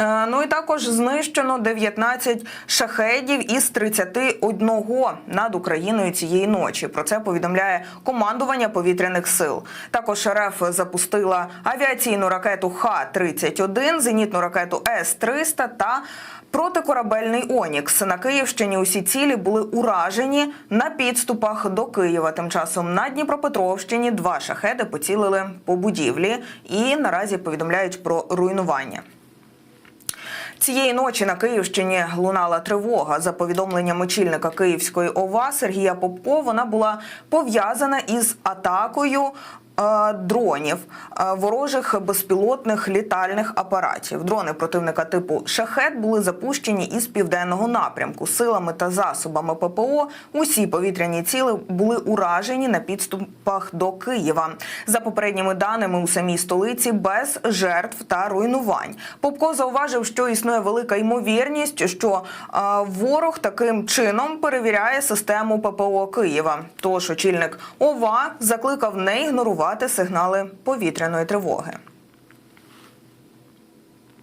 Е, Ну і також знищено 19 шахедів із 31 над Україною цієї ночі. Про це повідомляє командування повітряних сил. Також РФ запустила авіаційну ракету Х-31, зенітну ракету С-300 та протикорабельний Онікс. На Київщині усі цілі були уражені на підступах до Києва. Тим часом на Дніпропетровщині два шахеди поцілили по будівлі і наразі повідомляють про руйнування. Цієї ночі на Київщині лунала тривога. За повідомленням очільника Київської ОВА Сергія Попко, вона була пов'язана із атакою. Е, Дронів е, ворожих безпілотних літальних апаратів. Дрони противника типу шахет були запущені із південного напрямку. Силами та засобами ППО усі повітряні ціли були уражені на підступах до Києва. За попередніми даними у самій столиці без жертв та руйнувань. Попко зауважив, що існує велика ймовірність, що е, ворог таким чином перевіряє систему ППО Києва. Тож очільник ОВА закликав не ігнорувати сигнали повітряної тривоги.